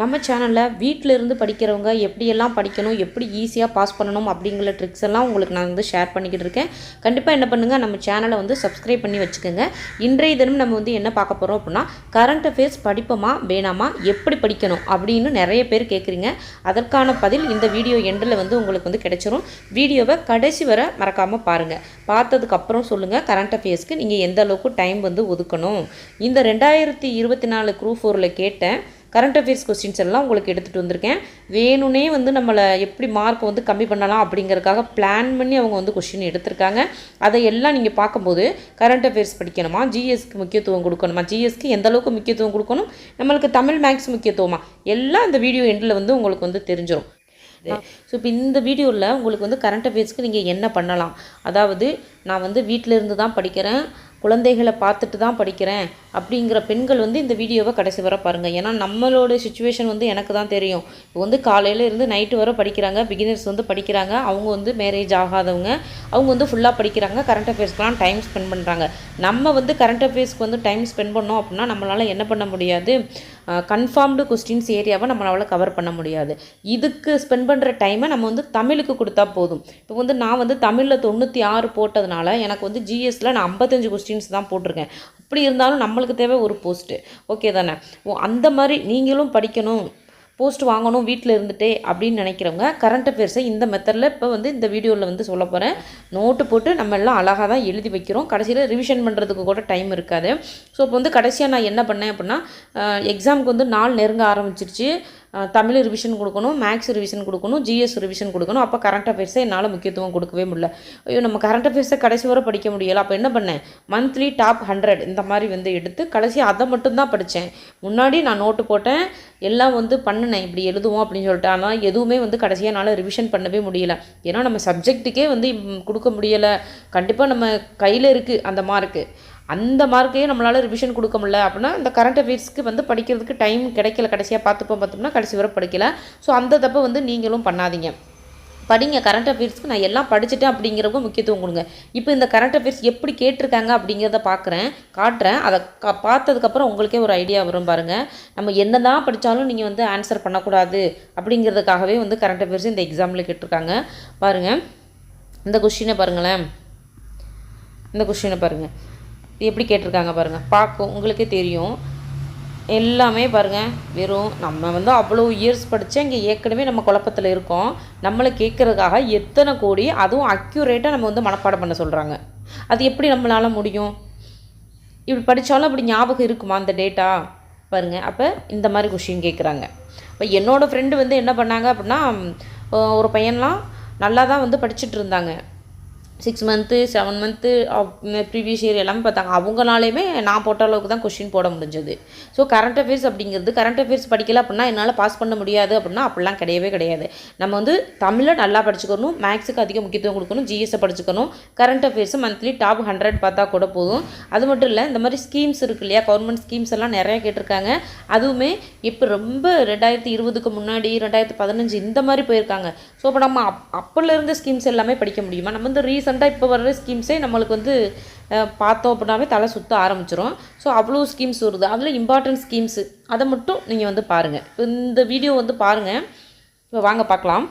நம்ம சேனலில் வீட்டில் இருந்து படிக்கிறவங்க எப்படியெல்லாம் படிக்கணும் எப்படி ஈஸியாக பாஸ் பண்ணணும் அப்படிங்கிற ட்ரிக்ஸ் எல்லாம் உங்களுக்கு நான் வந்து ஷேர் பண்ணிக்கிட்டு இருக்கேன். கண்டிப்பாக என்ன பண்ணுங்கள் நம்ம சேனலை வந்து சப்ஸ்கிரைப் பண்ணி வச்சுக்கோங்க. இன்றைய தினம் நம்ம வந்து என்ன பார்க்க போகிறோம் அப்படின்னா கரண்ட் அஃபேர்ஸ் படிப்போமா வேணாமா எப்படி படிக்கணும் அப்படின்னு நிறைய பேர் கேட்குறீங்க அதற்கான பதில் இந்த வீடியோ எண்டில் வந்து உங்களுக்கு வந்து கிடைச்சிரும். வீடியோவை கடைசி வரை மறக்காமல் பாருங்கள் பார்த்ததுக்கப்புறம் சொல்லுங்கள் கரண்ட் அஃபேர்ஸ்க்கு நீங்கள் எந்த அளவுக்கு டைம் வந்து ஒதுக்கணும். இந்த ரெண்டாயிரத்தி இருபத்தி நாலு குரூப் ஃபோரில் கேட்டேன் கரண்ட் அஃபேர்ஸ் கொஸ்டின்ஸ் எல்லாம் உங்களுக்கு எடுத்துகிட்டு வந்திருக்கேன். வேணும்னே வந்து நம்மளை எப்படி மார்க் வந்து கம்மி பண்ணலாம் அப்படிங்கிறதுக்காக பிளான் பண்ணி அவங்க வந்து கொஸ்டின் எடுத்திருக்காங்க. அதை எல்லாம் நீங்கள் பார்க்கும்போது கரண்ட் அஃபேர்ஸ் படிக்கணுமா? ஜிஎஸ்க்கு முக்கியத்துவம் கொடுக்கணுமா? ஜிஎஸ்க்கு எந்த அளவுக்கு முக்கியத்துவம் கொடுக்கணும்? நம்மளுக்கு தமிழ் மேக்ஸ் முக்கியத்துவமா? எல்லாம் இந்த வீடியோ எண்டில் வந்து உங்களுக்கு வந்து தெரிஞ்சிடும் ஸோ இப்போ இந்த வீடியோவில் உங்களுக்கு வந்து கரண்ட் அஃபேர்ஸ்க்கு நீங்கள் என்ன பண்ணலாம்? அதாவது நான் வந்து வீட்டில் இருந்து தான் படிக்கிறேன். குழந்தைகளை பார்த்துட்டு தான் படிக்கிறேன் அப்படிங்கிற பெண்கள் வந்து இந்த வீடியோவை கடைசி வரை பாருங்கள் ஏன்னா நம்மளோட சுச்சுவேஷன் வந்து எனக்கு தான் தெரியும். இப்போ வந்து காலையில் இருந்து நைட்டு வரை படிக்கிறாங்க. பிகினர்ஸ் வந்து படிக்கிறாங்க. அவங்க வந்து மேரேஜ் ஆகாதவங்க. அவங்க வந்து ஃபுல்லாக படிக்கிறாங்க. கரண்ட் அஃபேர்ஸ்க்கெலாம் டைம் ஸ்பெண்ட் பண்ணுறாங்க நம்ம வந்து கரண்ட் அஃபேர்ஸ்க்கு வந்து டைம் ஸ்பெண்ட் பண்ணோம் அப்படின்னா நம்மளால் என்ன பண்ண முடியாது? கன்ஃபார்ம்டு கொஸ்டின்ஸ் ஏரியாவை நம்மளால் கவர் பண்ண முடியாது. இதுக்கு ஸ்பெண்ட் பண்ணுற டைமை நம்ம வந்து தமிழுக்கு கொடுத்தா போதும். இப்போ வந்து நான் வந்து தமிழில் தொண்ணூற்றி ஆறு போட்டதுனால எனக்கு வந்து ஜிஎஸ்சில் நான் ஐம்பத்தஞ்சு கொஷின்ஸ் தான் போட்டிருக்கேன். அப்படி இருந்தாலும் நம்மளுக்கு தேவை ஒரு போஸ்ட்டு ஓகே தானே? ஓ அந்த மாதிரி நீங்களும் படிக்கணும் போஸ்ட் வாங்கணும் வீட்டில் இருந்துட்டே அப்படின்னு நினைக்கிறவங்க கரண்ட் அஃபேர்ஸை இந்த மெத்தடில் இப்போ வந்து இந்த வீடியோவில் வந்து சொல்ல போகிறேன் நோட்டு போட்டு நம்ம எல்லாம் அழகாக தான் எழுதி வைக்கிறோம். கடைசியில் ரிவிஷன் பண்ணுறதுக்கு கூட டைம் இருக்காது. ஸோ இப்போ வந்து கடைசியாக நான் என்ன பண்ணேன் அப்படின்னா எக்ஸாமுக்கு வந்து நாள் நெருங்க ஆரம்பிச்சிருச்சு. தமிழ் ரிவிஷன் கொடுக்கணும் மேக்ஸ் ரிவிஷன் கொடுக்கணும் ஜிஎஸ் ரிவிஷன் கொடுக்கணும். அப்போ கரண்ட் அஃபேர்ஸை என்னால் முக்கியத்துவம் கொடுக்கவே முடியல. ஐயோ நம்ம கரண்ட் அஃபேர்ஸை கடைசி வரை படிக்க முடியல. அப்போ என்ன பண்ணேன்? மந்த்லி டாப் ஹண்ட்ரட் இந்த மாதிரி வந்து எடுத்து கடைசி அதை மட்டும்தான் படித்தேன் முன்னாடி நான் நோட்டு போட்டேன் எல்லாம் வந்து பண்ணினேன். இப்படி எழுதுவோம் அப்படின்னு சொல்லிட்டு. ஆனால் எதுவுமே வந்து கடைசியாக என்னால் ரிவிஷன் பண்ணவே முடியல. ஏன்னா நம்ம சப்ஜெக்ட்டுக்கே வந்து கொடுக்க முடியலை. கண்டிப்பாக நம்ம கையில் இருக்குது அந்த மார்க்கு அந்த மார்க்கையும் நம்மளால் ரிவிஷன் கொடுக்க முடியல அப்படின்னா இந்த கரண்ட் அஃபேர்ஸ்க்கு வந்து படிக்கிறதுக்கு டைம் கிடைக்கல. கடைசியாக பார்த்துப்போம் பார்த்தோம்னா கடைசி வரை படிக்கல. ஸோ அந்த தப்பை வந்து நீங்களும் பண்ணாதீங்க. படிங்க. கரண்ட் அஃபேர்ஸ்க்கு நான் எல்லாம் படிச்சுட்டேன் அப்படிங்கிறவங்க முக்கியத்துவம் கொடுங்க. இப்போ இந்த கரண்ட் அஃபேர்ஸ் எப்படி கேட்டிருக்காங்க அப்படிங்கிறத பார்க்குறேன் காட்டுறேன். அதை க பார்த்ததுக்கப்புறம் உங்களுக்கே ஒரு ஐடியா வரும் பாருங்கள் நம்ம என்ன தான் படித்தாலும் நீங்கள் வந்து ஆன்சர் பண்ணக்கூடாது அப்படிங்கிறதுக்காகவே வந்து கரண்ட் அஃபேர்ஸ் இந்த எக்ஸாமில் கேட்டிருக்காங்க. பாருங்கள் இந்த கொஷினை பாருங்களேன். இந்த கொஷினை பாருங்கள் இது எப்படி கேட்டிருக்காங்க பாருங்கள் பார்க்கும் உங்களுக்கே தெரியும். எல்லாமே பாருங்கள் வெறும் நம்ம வந்து அவ்வளோ இயர்ஸ் படித்தா இங்கே ஏற்கனவே நம்ம குழப்பத்தில் இருக்கோம். நம்மளை கேட்குறதுக்காக எத்தனை கோடி அதுவும் அக்யூரேட்டாக நம்ம வந்து மனப்பாடம் பண்ண சொல்கிறாங்க அது எப்படி நம்மளால் முடியும்? இப்படி படித்தாலும் அப்படி ஞாபகம் இருக்குமா அந்த டேட்டா பாருங்கள் அப்போ இந்த மாதிரி கொஷின் கேட்குறாங்க. இப்போ என்னோடய ஃப்ரெண்டு வந்து என்ன பண்ணாங்க அப்படின்னா ஒரு பையன்லாம் நல்லா தான் வந்து படிச்சுட்டு இருந்தாங்க. Six month seven month previous year எல்லாமே பார்த்தாங்க. அவங்களாலையுமே நான் போட்ட அளவுக்கு தான் கொஷின் போட முடிஞ்சது. ஸோ கரண்ட் அஃபேர்ஸ் அப்படிங்கிறது கரண்ட் அஃபேர்ஸ் படிக்கல அப்படின்னா என்னால் பாஸ் பண்ண முடியாது அப்படின்னா அப்படிலாம் கிடையவே கிடையாது. நம்ம வந்து தமிழை நல்லா படிச்சுக்கணும் மேக்ஸுக்கு அதிக முக்கியத்துவம் கொடுக்கணும் ஜிஎஸ்ஸை படிச்சுக்கணும். Current affairs monthly top hundred பார்த்தா கூட போதும். அது மட்டும் இல்லை இந்த மாதிரி ஸ்கீம்ஸ் இருக்கு இல்லையா கவர்மெண்ட் ஸ்கீம்ஸ் எல்லாம் நிறையா கேட்டிருக்காங்க. அதுவுமே இப்போ ரொம்ப ரெண்டாயிரத்தி இருபதுக்கு முன்னாடி ரெண்டாயிரத்தி பதினஞ்சு இந்த மாதிரி போயிருக்காங்க. ஸோ இப்போ நம்ம அப் அப்போல இருந்த ஸ்கீம்ஸ் எல்லாமே படிக்க முடியுமா? நம்ம வந்து ரீசெண்டாக இப்போ வர்ற ஸ்கீம்ஸே நம்மளுக்கு வந்து பார்த்தோம் அப்படின்னாவே தலை சுற்ற ஆரம்பிச்சிரும். ஸோ அவ்வளோ ஸ்கீம்ஸ் வருது. அதில் இம்பார்ட்டன்ட் ஸ்கீம்ஸு. அதை மட்டும் நீங்கள் வந்து பாருங்கள் இப்போ இந்த வீடியோ வந்து பாருங்கள் இப்போ வாங்க பார்க்கலாம்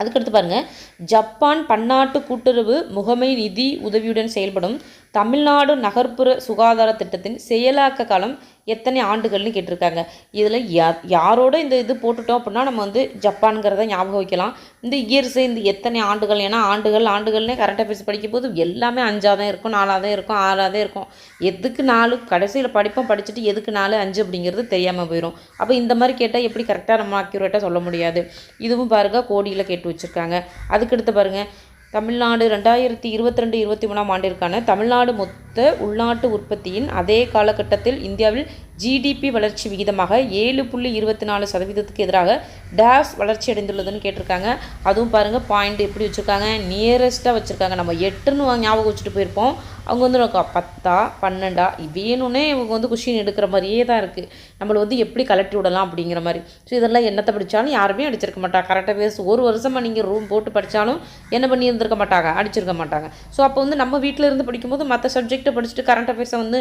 அதுக்கடுத்து பாருங்கள் ஜப்பான் பன்னாட்டு கூட்டுறவு முகமை நிதி உதவியுடன் செயல்படும் தமிழ்நாடு நகர்ப்புற சுகாதார திட்டத்தின் செயலாக்க காலம் எத்தனை ஆண்டுகள்னு கேட்டிருக்காங்க. இதில் யா யாரோட இந்த இது போட்டுட்டோம் அப்படின்னா நம்ம வந்து ஜப்பான்கிறத ஞாபகம் வைக்கலாம். இந்த இயர்ஸ் இந்த எத்தனை ஆண்டுகள் ஏன்னா ஆண்டுகள் ஆண்டுகள்னே கரண்ட் அஃபேர்ஸ் படிக்கும் போது எல்லாமே அஞ்சாக தான் இருக்கும் நாலாக தான் இருக்கும் ஆறாக தான் இருக்கும். எதுக்கு நாலு? கடைசியில் படிப்போம் படிச்சுட்டு எதுக்கு நாலு அஞ்சு அப்படிங்கிறது தெரியாமல் போயிடும் அப்போ இந்த மாதிரி கேட்டால் எப்படி கரெக்டாக நம்ம அக்யூரேட்டாக சொல்ல முடியாது? இதுவும் பாருங்கள் கோடியில் கேட்டு வச்சுருக்காங்க. அதுக்கடுத்து பாருங்கள் தமிழ்நாடு ரெண்டாயிரத்தி இருபத்தி ரெண்டு இருபத்தி மூணாம் ஆண்டிற்கான தமிழ்நாடு மொத்த உள்நாட்டு உற்பத்தியின் அதே காலகட்டத்தில் இந்தியாவில் ஜிடிபி வளர்ச்சி விகிதமாக ஏழு புள்ளி இருபத்தி நாலு சதவீதத்துக்கு எதிராக டேஸ் வளர்ச்சி அடைந்துள்ளதுன்னு கேட்டிருக்காங்க. அதுவும் பாருங்கள் பாயிண்ட் எப்படி வச்சுருக்காங்க? நியரஸ்ட்டாக வச்சுருக்காங்க. நம்ம எட்டுன்னு ஞாபகம் வச்சுட்டு போயிருப்போம். அவங்க வந்து நமக்கு பத்தா பன்னெண்டா வேணும்னே இவங்க வந்து கொஷின் எடுக்கிற மாதிரியே தான் இருக்குது நம்மளை வந்து எப்படி கலட்டி விடலாம் அப்படிங்கிற மாதிரி. ஸோ இதெல்லாம் என்னத்தை படித்தாலும் யாருமே அடிச்சிருக்க மாட்டாங்க. கரெக்டாக பேச. ஒரு வருஷமாக நீங்கள் ரூம் போட்டு படித்தாலும் என்ன பண்ணி இருந்திருக்க மாட்டாங்க? அடிச்சிருக்க மாட்டாங்க. ஸோ அப்போ வந்து நம்ம வீட்டில் இருந்து படிக்கும்போது மற்ற சப்ஜெக்ட்டை படிச்சுட்டு கரண்ட் அஃபேர்ஸை வந்து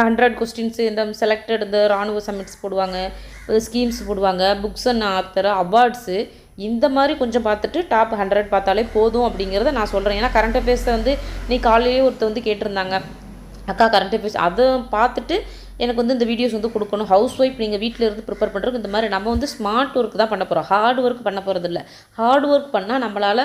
ஹண்ட்ரட் கொஸ்டின்ஸு இந்த செலக்டட் இந்த ராணுவ சமிட்ஸ் போடுவாங்க ஸ்கீம்ஸ் போடுவாங்க புக்ஸ் அண்ட் ஆத்தர் அவார்ட்ஸு இந்த மாதிரி கொஞ்சம் பார்த்துட்டு டாப் ஹண்ட்ரட் பார்த்தாலே போதும் அப்படிங்கிறத நான் சொல்கிறேன் ஏன்னா கரண்ட் அஃபேர்ஸை வந்து நீ காலையிலேயே ஒருத்தர் வந்து கேட்டிருந்தாங்க. அக்கா கரண்ட் அஃபேர்ஸ் அதை பார்த்துட்டு எனக்கு வந்து இந்த வீடியோஸ் வந்து கொடுக்கணும். ஹவுஸ் ஒய்ஃப் நீங்கள் வீட்டில் இருந்து ப்ரிப்பேர் பண்ணுறதுக்கு இந்த மாதிரி நம்ம வந்து ஸ்மார்ட் ஒர்க் தான் பண்ண போகிறோம் ஹார்ட் ஒர்க் பண்ண போகிறது இல்லை ஹார்ட் ஒர்க் பண்ணால் நம்மளால்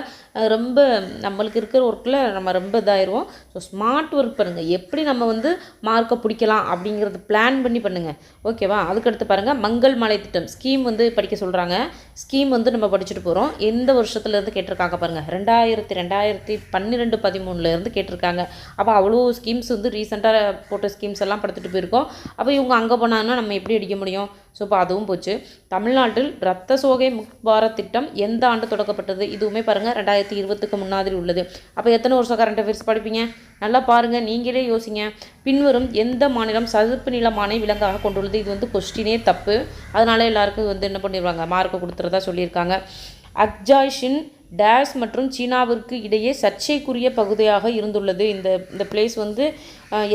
ரொம்ப நம்மளுக்கு இருக்கிற ஒர்க்கில் நம்ம ரொம்ப இதாயிடுவோம் ஸோ ஸ்மார்ட் ஒர்க் பண்ணுங்கள் எப்படி நம்ம வந்து மார்க்கை பிடிக்கலாம் அப்படிங்கிறது பிளான் பண்ணி பண்ணுங்கள் ஓகேவா அதுக்கடுத்து பாருங்கள் மங்கள் மலை திட்டம். ஸ்கீம் வந்து படிக்க சொல்கிறாங்க ஸ்கீம் வந்து நம்ம படிச்சுட்டு போகிறோம் எந்த வருஷத்துலேருந்து கேட்டிருக்காங்க பாருங்கள் ரெண்டாயிரத்தி ரெண்டாயிரத்தி பன்னிரெண்டு பதிமூணுலேருந்து கேட்டிருக்காங்க. அப்போ அவ்வளோ ஸ்கீம்ஸ் வந்து ரீசெண்டாக போட்ட ஸ்கீம்ஸ் எல்லாம் படுத்துட்டு போயிருக்கோம். அப்போ இவங்க அங்கே போனாங்கன்னா நம்ம எப்படி அடிக்க முடியும்? ஸோ இப்போ அதுவும் போச்சு. தமிழ்நாட்டில் ரத்த சோகை முக்த் திட்டம் எந்த ஆண்டு தொடக்கப்பட்டது? இதுவுமே பாருங்கள் ரெண்டாயிரத்தி இருபத்துக்கு முன்னாடி உள்ளது. அப்போ எத்தனை வருஷம் கரண்ட் அஃபேர்ஸ் படிப்பீங்க? நல்லா பாருங்கள் நீங்களே யோசிங்க. பின்வரும் எந்த மாநிலம் சதுப்பு நிலமானை விலங்காக கொண்டுள்ளது? இது வந்து கொஸ்டினே தப்பு. அதனால எல்லாருக்கும் வந்து என்ன பண்ணிடுவாங்க? மார்க்கு கொடுத்துறதா சொல்லியிருக்காங்க. அக்ஜாய்ஷின் டேஸ் மற்றும் சீனாவிற்கு இடையே சர்ச்சைக்குரிய பகுதியாக இருந்துள்ளது. இந்த இந்த பிளேஸ் வந்து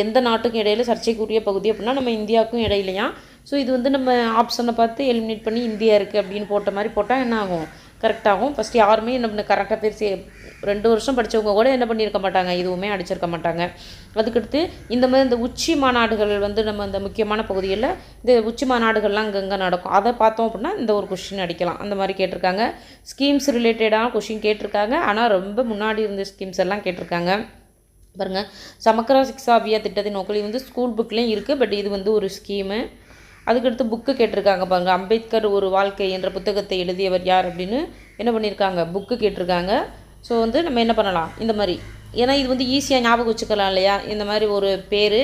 எந்த நாட்டுக்கும் இடையில சர்ச்சைக்குரிய பகுதி அப்படின்னா நம்ம இந்தியாவுக்கும் இடையிலையா? ஸோ இது வந்து நம்ம ஆப்ஷனை பார்த்து எலிமினேட் பண்ணி இந்தியா இருக்குது அப்படின்னு போட்ட மாதிரி போட்டால் என்ன ஆகும்? கரெக்டாகும் ஃபஸ்ட் யாருமே என்ன பண்ண கரெக்டாக பேசி ரெண்டு வருஷம் படித்தவங்க கூட என்ன பண்ணியிருக்க மாட்டாங்க. இதுவுமே அடிச்சிருக்க மாட்டாங்க. அதுக்கடுத்து இந்த மாதிரி இந்த உச்சி மாநாடுகள் வந்து நம்ம இந்த முக்கியமான பகுதியில் இந்த உச்சி மாநாடுகள்லாம் அங்கங்கே நடக்கும். அதை பார்த்தோம் அப்படின்னா இந்த ஒரு கொஷின் அடிக்கலாம். அந்த மாதிரி கேட்டிருக்காங்க. ஸ்கீம்ஸ் ரிலேட்டடான கொஷின் கேட்டிருக்காங்க. ஆனால் ரொம்ப முன்னாடி இருந்த ஸ்கீம்ஸ் எல்லாம் கேட்டிருக்காங்க. பாருங்க. சமக்கரா சிக்ஷா அபியா திட்டத்தின் நோக்கலி வந்து ஸ்கூல் புக்லேயும் இருக்குது பட் இது வந்து ஒரு ஸ்கீமு அதுக்கடுத்து புக்கு கேட்டிருக்காங்க பாருங்க. அம்பேத்கர் ஒரு வாழ்க்கை என்ற புத்தகத்தை எழுதியவர் யார் அப்படின்னு என்ன பண்ணியிருக்காங்க? புக்கு கேட்டிருக்காங்க. ஸோ வந்து நம்ம என்ன பண்ணலாம்? இந்த மாதிரி. ஏன்னா இது வந்து ஈஸியாக ஞாபகம் வச்சுக்கலாம் இல்லையா? இந்த மாதிரி ஒரு பேர்.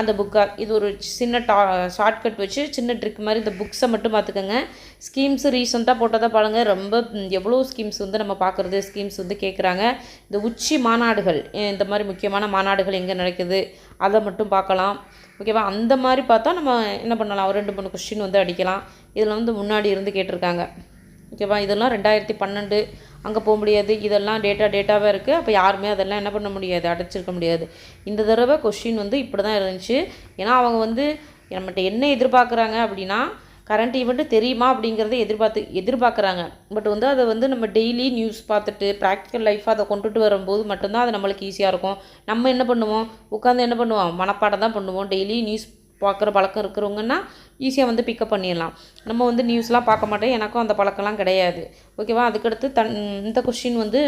அந்த புக்கை இது ஒரு சின்ன டா ஷார்ட்கட் வச்சு சின்ன ட்ரிக் மாதிரி இந்த புக்ஸை மட்டும் பார்த்துக்கோங்க. ஸ்கீம்ஸ் ரீசெண்டாக போட்டதை பாருங்க. ரொம்ப எவ்வளோ ஸ்கீம்ஸ் வந்து நம்ம பார்க்குறது ஸ்கீம்ஸ் வந்து கேட்குறாங்க இந்த உச்சி மாநாடுகள் இந்த மாதிரி முக்கியமான மாநாடுகள் எங்கே நடக்குது அதை மட்டும் பார்க்கலாம். ஓகேவா அந்த மாதிரி பார்த்தா நம்ம என்ன பண்ணலாம்? ஒரு ரெண்டு மூணு கொஸ்டின் வந்து அடிக்கலாம். இதில் வந்து முன்னாடி இருந்து கேட்டிருக்காங்க. ஓகேவா இதெல்லாம் ரெண்டாயிரத்தி பன்னெண்டு அங்கே போக முடியாது. இதெல்லாம் டேட்டா டேட்டாவாக இருக்குது அப்போ யாருமே அதெல்லாம் என்ன பண்ண முடியாது. அடைச்சிருக்க முடியாது. இந்த தடவை கொஷின் வந்து இப்படி தான் இருந்துச்சு. ஏன்னா அவங்க வந்து நம்மகிட்ட என்ன எதிர்பார்க்குறாங்க அப்படின்னா கரண்ட் ஈவெண்ட்டு தெரியுமா அப்படிங்கிறத எதிர்பார்த்து எதிர்பார்க்குறாங்க. பட் வந்து அதை வந்து நம்ம டெய்லி நியூஸ் பார்த்துட்டு ப்ராக்டிக்கல் லைஃப்பாக அதை கொண்டுட்டு வரும்போது மட்டும்தான் அது நம்மளுக்கு ஈஸியாக இருக்கும். நம்ம என்ன பண்ணுவோம்? உட்காந்து என்ன பண்ணுவோம்? மனப்பாடம் தான் பண்ணுவோம். டெய்லி நியூஸ் பார்க்குற பழக்கம் இருக்கிறவங்கன்னா ஈஸியாக வந்து பிக்கப் பண்ணிடலாம். நம்ம வந்து நியூஸ்லாம் பார்க்க மாட்டேன் எனக்கும் அந்த பழக்கம்லாம் கிடையாது. ஓகேவா அதுக்கடுத்து தன் இந்த கொஷின் வந்து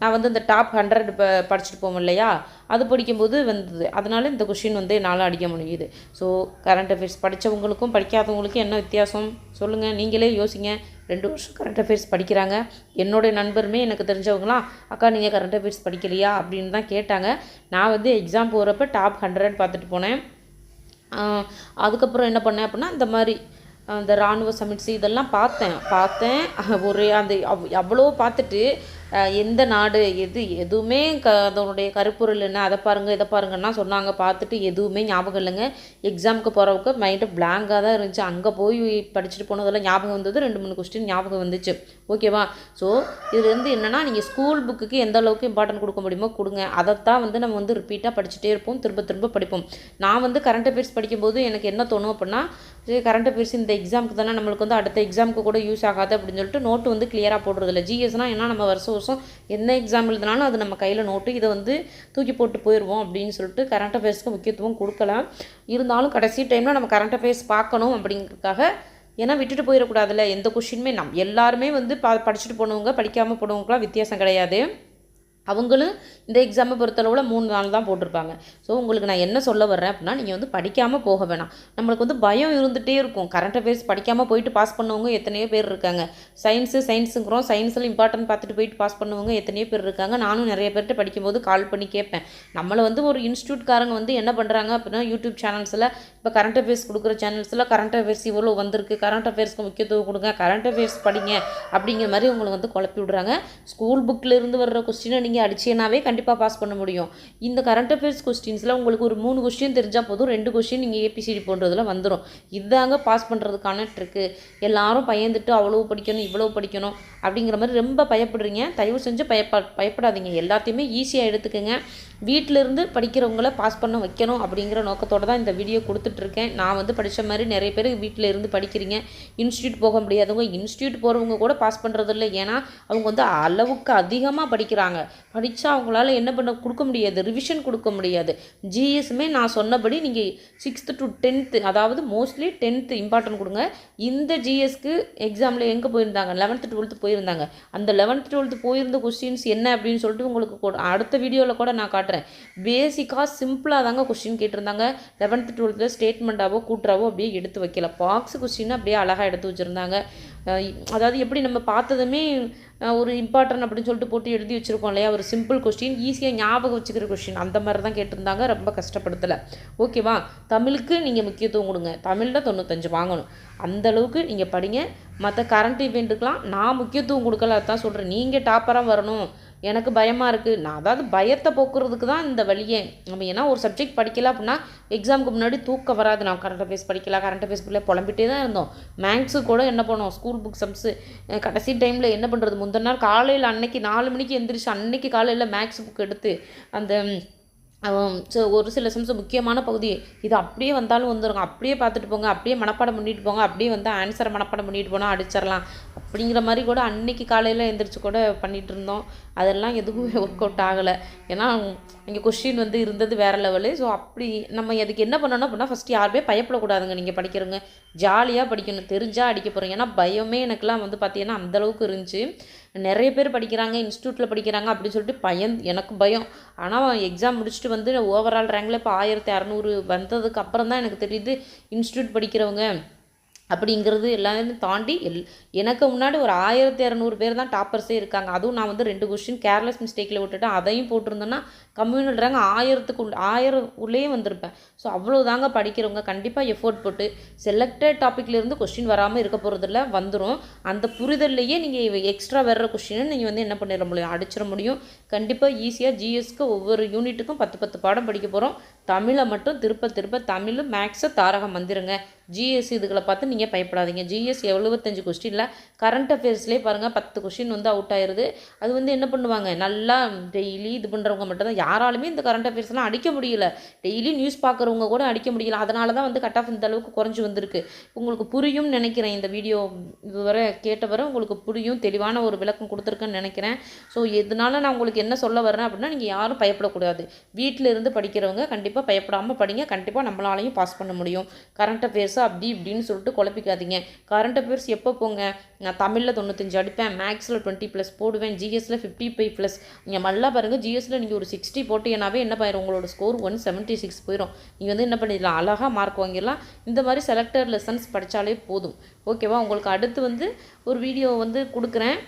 நான் வந்து இந்த டாப் ஹண்ட்ரட் ப படிச்சுட்டு போவோம் இல்லையா? அது படிக்கும்போது வந்தது. அதனால இந்த கொஷின் வந்து என்னால் அடிக்க முடியுது. ஸோ கரண்ட் அஃபேர்ஸ் படித்தவங்களுக்கும் படிக்காதவங்களுக்கும் என்ன வித்தியாசம்? சொல்லுங்கள் நீங்களே யோசிங்க. ரெண்டு வருஷம் கரண்ட் அஃபேர்ஸ் படிக்கிறாங்க. என்னுடைய நண்பருமே எனக்கு தெரிஞ்சவங்களாம் அக்கா நீங்கள் கரண்ட் அஃபேர்ஸ் படிக்கலையா? அப்படின்னு தான் கேட்டாங்க. நான் வந்து எக்ஸாம் போகிறப்ப டாப் ஹண்ட்ரட் பார்த்துட்டு போனேன். அதுக்கப்புறம் என்ன பண்ணேன் அப்படின்னா இந்த மாதிரி அந்த இராணுவ சமிட்ஸ் இதெல்லாம் பார்த்தேன். பார்த்தேன். ஒரே அந்த அவ் அவ்வளோ பார்த்துட்டு எந்த நாடு எது எதுவுமே க அதனுடைய கருப்பொருள் என்ன அதை பாருங்கள் இதை பாருங்கன்னா சொன்னாங்க பார்த்துட்டு எதுவுமே ஞாபகம் இல்லைங்க. எக்ஸாமுக்கு போகிறவங்க மைண்டு பிளாங்காக தான் இருந்துச்சு. அங்கே போய் படிச்சுட்டு போனதெல்லாம் ஞாபகம் வந்தது ரெண்டு மூணு கொஸ்டின் ஞாபகம் வந்துச்சு. ஓகேவா ஸோ இதுலேருந்து என்னென்னா நீங்கள் ஸ்கூல் புக்குக்கு எந்த அளவுக்கு இம்பார்ட்டன்ட் கொடுக்க முடியுமோ கொடுங்க. அதைத்தான் வந்து நம்ம வந்து ரிப்பீட்டாக படிச்சுட்டே இருப்போம் திரும்ப திரும்ப படிப்போம். நான் வந்து கரண்ட் அஃபேர்ஸ் படிக்கும்போது எனக்கு என்ன தோணும் அப்படின்னா கரண்ட் அஃபேர்ஸ் இந்த எக்ஸாமுக்கு தானே நம்மளுக்கு வந்து அடுத்த எக்ஸாமுக்கு கூட யூஸ் ஆகாது அப்படின்னு சொல்லிட்டு நோட்டு வந்து கிளியராக போடுறதில்ல. ஜிஎஸ்னால் ஏன்னா நம்ம வருஷம் வருஷம் என்ன எக்ஸாம் எழுதினாலும் அது நம்ம கையில் நோட்டு இதை வந்து தூக்கி போட்டு போயிடுவோம் அப்படின்னு சொல்லிட்டு கரண்ட் அஃபேர்ஸ்க்கு முக்கியத்துவம் கொடுக்கலாம். இருந்தாலும் கடைசி டைமில் நம்ம கரண்ட் அஃபேர்ஸ் பார்க்கணும் அப்படிங்கிறதுக்காக ஏன்னா விட்டுட்டு போயிடக்கூடாதுல்ல. எந்த கொஷினுமே நம் எல்லாருமே வந்து ப படிச்சுட்டு போனவங்க படிக்காமல் போனவங்களுக்குலாம் வித்தியாசம் கிடையாது. அவங்களும் இந்த எக்ஸாமை பொறுத்தளவில் மூணு நாள் தான் போட்டிருப்பாங்க. ஸோ உங்களுக்கு நான் என்ன சொல்ல வர்றேன் அப்படின்னா நீங்கள் வந்து படிக்காமல் போக வேணாம். நம்மளுக்கு வந்து பயம் இருந்துகிட்டே இருக்கும். கரண்ட் அஃபேர்ஸ் படிக்காமல் போயிட்டு பாஸ் பண்ணவங்க எத்தனையோ பேர் இருக்காங்க. சயின்ஸு சயின்ஸுங்கிறோம் சயின்ஸில் இம்பார்ட்டன்ட் பார்த்துட்டு போயிட்டு பாஸ் பண்ணவங்க எத்தனையோ பேர் இருக்காங்க. நானும் நிறைய பேர்கிட்ட படிக்கும்போது கால் பண்ணி கேட்பேன். நம்மளை வந்து ஒரு இன்ஸ்டியூட்காரங்க வந்து என்ன பண்ணுறாங்க அப்படின்னா யூடியூப் சேனல்ஸில் இப்போ கரண்ட் அஃபேர்ஸ் கொடுக்குற சேனல்ஸில் கரண்ட் அஃபேர்ஸ் இவ்வளோ வந்திருக்கு. கரண்ட் அஃபேர்ஸ்க்கு முக்கியத்துவம் கொடுங்க. கரண்ட் அஃபேர்ஸ் படிங்க அப்படிங்கிற மாதிரி உங்களை வந்து குழப்பி விடுறாங்க. ஸ்கூல் புக்கில் இருந்து வர்ற கொஸ்டினை நீங்கள் அடிச்சேனாவே கண்டிப்பாக பாஸ் பண்ண முடியும். இந்த கரண்ட் அஃபேர்ஸ் கொஸ்டின்ஸில் உங்களுக்கு ஒரு மூணு கொஸ்டின் தெரிஞ்சால் போதும். ரெண்டு கொஸ்டின் நீங்கள் ஏபிசிடி போன்றதில் வந்துடும் இதாங்க பாஸ் பண்ணுறதுக்கான ட்ரிக்கு எல்லாரும் பயந்துட்டு அவ்வளோ படிக்கணும் இவ்வளோ படிக்கணும் அப்படிங்கிற மாதிரி ரொம்ப பயப்படுறீங்க. தயவு செஞ்சு பயப்பா பயப்படாதீங்க. எல்லாத்தையுமே ஈஸியாக எடுத்துக்கோங்க. வீட்டிலேருந்து படிக்கிறவங்கள பாஸ் பண்ண வைக்கணும் அப்படிங்கிற நோக்கத்தோடு தான் இந்த வீடியோ கொடுத்துட்ருக்கேன். நான் வந்து படித்த மாதிரி நிறைய பேர் வீட்டில் இருந்து படிக்கிறீங்க. இன்ஸ்டியூட் போக முடியாதவங்க இன்ஸ்டியூட் போகிறவங்க கூட பாஸ் பண்ணுறதில்ல ஏன்னா அவங்க வந்து அளவுக்கு அதிகமாக படிக்கிறாங்க. படித்தா அவங்களால என்ன பண்ண கொடுக்க முடியாது. ரிவிஷன் கொடுக்க முடியாது. ஜிஎஸ்மே நான் சொன்னபடி நீங்கள் சிக்ஸ்த்து டு டென்த்து அதாவது மோஸ்ட்லி டென்த்து இம்பார்ட்டன்ட் கொடுங்க. இந்த ஜிஎஸ்க்கு எக்ஸாமில் எங்கே போயிருந்தாங்க? லெவன்த்து டுவெல்த்து போயிருந்தாங்க. அந்த லெவன்த்து டுவெல்த்து போயிருந்த கொஸ்டின்ஸ் என்ன அப்படின்னு சொல்லிட்டு உங்களுக்கு கூட அடுத்த வீடியோவில் கூட நான் காட்டுறேன். பேசிக்காக சிம்பிளாக தாங்க கொஸ்டின் கேட்டிருந்தாங்க. லெவன்த்து டுவெல்த்தில் ஸ்டேட்மெண்ட்டாவோ கூட்டுறாவோ அப்படியே எடுத்து வைக்கல. பாக்ஸ் கொஸ்டின் அப்படியே அழகாக எடுத்து வச்சுருந்தாங்க. அதாவது எப்படி நம்ம பார்த்ததுமே ஒரு இம்பார்ட்டன்ட் அப்படின்னு சொல்லிட்டு போட்டு எழுதி வச்சுருக்கோம் இல்லையா? ஒரு சிம்பிள் கொஸ்டின் ஈஸியாக ஞாபகம் வச்சுக்கிற கொஸ்டின் அந்த மாதிரி தான் கேட்டிருந்தாங்க. ரொம்ப கஷ்டப்படுத்தலை. ஓகேவா தமிழுக்கு நீங்கள் முக்கியத்துவம் கொடுங்க. தமிழில் தொண்ணூத்தஞ்சு வாங்கணும். அந்த அளவுக்கு நீங்கள் படிங்க. மற்ற கரண்ட் இவெண்ட்டுக்கெலாம் நான் முக்கியத்துவம் கொடுக்கல அதான் சொல்கிறேன் நீங்கள் டாப்பராக வரணும். எனக்கு பயமாக இருக்குது நான் அதாவது பயத்தை போக்குறதுக்கு தான் இந்த வழியே. நம்ம ஏன்னா ஒரு சப்ஜெக்ட் படிக்கல அப்படின்னா எக்ஸாமுக்கு முன்னாடி தூக்கம் வராது. நான் கரண்ட் அஃபேர்ஸ் படிக்கலாம் கரண்ட் அஃபேர்ஸ் பிள்ளை புலம்பிட்டே தான் இருந்தோம். மேக்ஸு கூட என்ன பண்ணோம்? ஸ்கூல் புக் சம்ஸு கடைசி டைமில் என்ன பண்ணுறது முந்தின நாள் காலையில் அன்னைக்கு நாலு மணிக்கு எந்திரிச்சு அன்னைக்கு காலையில் மேக்ஸ் புக் எடுத்து அந்த ஸோ ஒரு சில சம்ஸ் முக்கியமான பகுதி. இது அப்படியே வந்தாலும் வந்துடுங்க அப்படியே பார்த்துட்டு போங்க அப்படியே மனப்பாடம் பண்ணிட்டு போங்க அப்படியே வந்து ஆன்சரை மனப்பாடம் பண்ணிட்டு போனால் அடிச்சிடலாம். அப்படிங்கிற மாதிரி கூட அன்னைக்கு காலையில் எழுந்திரிச்சு கூட பண்ணிகிட்டு இருந்தோம். அதெல்லாம் எதுவுமே ஒர்க் அவுட் ஆகலை. ஏன்னா இங்கே கொஷின் வந்து இருந்தது வேறு லெவலு ஸோ அப்படி நம்ம அதுக்கு என்ன பண்ணணும் அப்படின்னா ஃபஸ்ட்டு யாருமே பயப்படக்கூடாதுங்க. நீங்கள் படிக்கிறவங்க ஜாலியாக படிக்கணும். தெரிஞ்சால் அடிக்க போகிறோம் ஏன்னா பயமே எனக்குலாம் வந்து பார்த்தீங்கன்னா அந்தளவுக்கு இருந்துச்சு. நிறைய பேர் படிக்கிறாங்க இன்ஸ்டியூட்டில் படிக்கிறாங்க அப்படின்னு சொல்லிட்டு பயன் எனக்கு பயம். ஆனால் எக்ஸாம் முடிச்சுட்டு வந்து ஓவரால் ரேங்கில் இப்போ ஆயிரத்தி அறநூறு வந்ததுக்கு அப்புறம் தான் எனக்கு தெரியுது இன்ஸ்டியூட் படிக்கிறவங்க அப்படிங்கிறது எல்லாமே தாண்டி எல் எனக்கு முன்னாடி ஒரு ஆயிரத்தி இரநூறு பேர் தான் டாப்பர்ஸே இருக்காங்க. அதுவும் நான் வந்து ரெண்டு கொஸ்டின் கேர்லெஸ் மிஸ்டேக்கில் விட்டுட்டேன் அதையும் போட்டிருந்தேன்னா கம்யூனல் ரேங்க் ஆயிரத்துக்கு ஆயிரம் உள்ளேயே வந்திருப்பேன். ஸோ அவ்வளோ தாங்க படிக்கிறவங்க. கண்டிப்பாக எஃபோர்ட் போட்டு செலக்டட் டாப்பிக்லேருந்து கொஸ்டின் வராமல் இருக்க போகிறதில்ல வந்துடும் அந்த புரிதல்லையே நீங்கள் எக்ஸ்ட்ரா வர்ற கொஸ்டினை நீங்கள் வந்து என்ன பண்ணிட முடியும்? அடிச்சிட முடியும். கண்டிப்பாக ஈஸியாக ஜிஎஸ்க்கு ஒவ்வொரு யூனிட்டுக்கும் பத்து பத்து பாடம் படிக்க போகிறோம் தமிழை மட்டும் திருப்ப திருப்ப தமிழ் மேக்ஸை தாரகம் வந்துருங்க ஜிஎஸ் இதுகளை பார்த்து நீங்கள் பயப்படாதீங்க. ஜிஎஸ் எழுபத்தஞ்சு கொஸ்டினில் கரண்ட் அஃபேர்ஸ்லேயே பாருங்கள் பத்து கொஸ்டின் வந்து அவுட் ஆயிடுது அது வந்து என்ன பண்ணுவாங்க? நல்லா டெய்லி இது பண்ணுறவங்க மட்டும்தான். யாராலுமே இந்த கரண்ட் அஃபேர்ஸ்லாம் அடிக்க முடியல. டெய்லி நியூஸ் பார்க்குறவங்க கூட அடிக்க முடியல. அதனால தான் வந்து கட் ஆஃப் இந்த அளவுக்கு குறைஞ்சி வந்திருக்கு. உங்களுக்கு புரியும் நினைக்கிறேன். இந்த வீடியோ இதுவரை கேட்டவரை உங்களுக்கு புரியும். தெளிவான ஒரு விளக்கம் கொடுத்துருக்கேன்னு நினைக்கிறேன். ஸோ இதனால நான் உங்களுக்கு என்ன சொல்ல வரேன் அப்படின்னா நீங்கள் யாரும் பயப்படக்கூடாது. வீட்டில் இருந்து படிக்கிறவங்க கண்டிப்பாக பயப்படாமல் படிங்க. கண்டிப்பாக நம்மளாலையும் பாஸ் பண்ண முடியும். கரண்ட் அஃபேர்ஸ் அப்படி இப்படின்னு சொல்லிட்டு குழப்பிக்காதீங்க. கரண்ட் அஃபேர்ஸ் எப்போ போங்க? நான் தமிழில் தொண்ணூத்தஞ்சு அடிப்பேன் மேக்ஸில் டுவெண்ட்டி ப்ளஸ் போடுவேன் ஜிஎஸ்சில் ஃபிஃப்டி ஃபைவ் ப்ளஸ் நீங்கள் நல்லா பாருங்கள் ஜிஎஸ்சில் நீங்கள் ஒரு சிக்ஸ்டி போட்டீங்கன்னாவே என்ன பாயிரும் உங்களோட ஸ்கோர் ஒன் செவன்ட்டி சிக்ஸ் போயிடும் நீங்கள் வந்து என்ன பண்ணிடலாம்? அழகாக மார்க் வாங்கிடலாம். இந்த மாதிரி செலக்டர் லெசன்ஸ் படித்தாலே போதும். ஓகேவா உங்களுக்கு அடுத்து வந்து ஒரு வீடியோ வந்து கொடுக்குறேன்.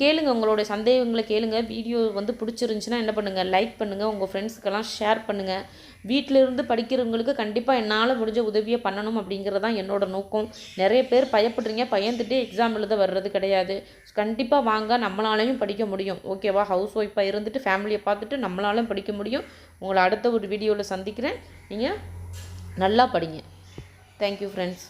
கேளுங்க உங்களுடைய சந்தேகங்களை கேளுங்க. வீடியோ வந்து பிடிச்சிருந்துச்சின்னா என்ன பண்ணுங்கள் லைக் பண்ணுங்கள் உங்கள் ஃப்ரெண்ட்ஸுக்கெல்லாம் ஷேர் பண்ணுங்கள் வீட்டில் இருந்து படிக்கிறவங்களுக்கு கண்டிப்பாக என்னால் முடிஞ்ச உதவியை பண்ணணும் அப்படிங்கிறது தான் என்னோடய நோக்கம். நிறைய பேர் பயப்படுறீங்க. பயந்துட்டு எக்ஸாம் எழுத வர்றது கிடையாது. கண்டிப்பாக வாங்க. நம்மளாலையும் படிக்க முடியும். ஓகேவா ஹவுஸ் ஒய்ஃபாக இருந்துட்டு ஃபேமிலியை பார்த்துட்டு நம்மளாலும் படிக்க முடியும். உங்களை அடுத்த ஒரு வீடியோவில் சந்திக்கிறேன். நீங்கள் நல்லா படிங்க. Thank you friends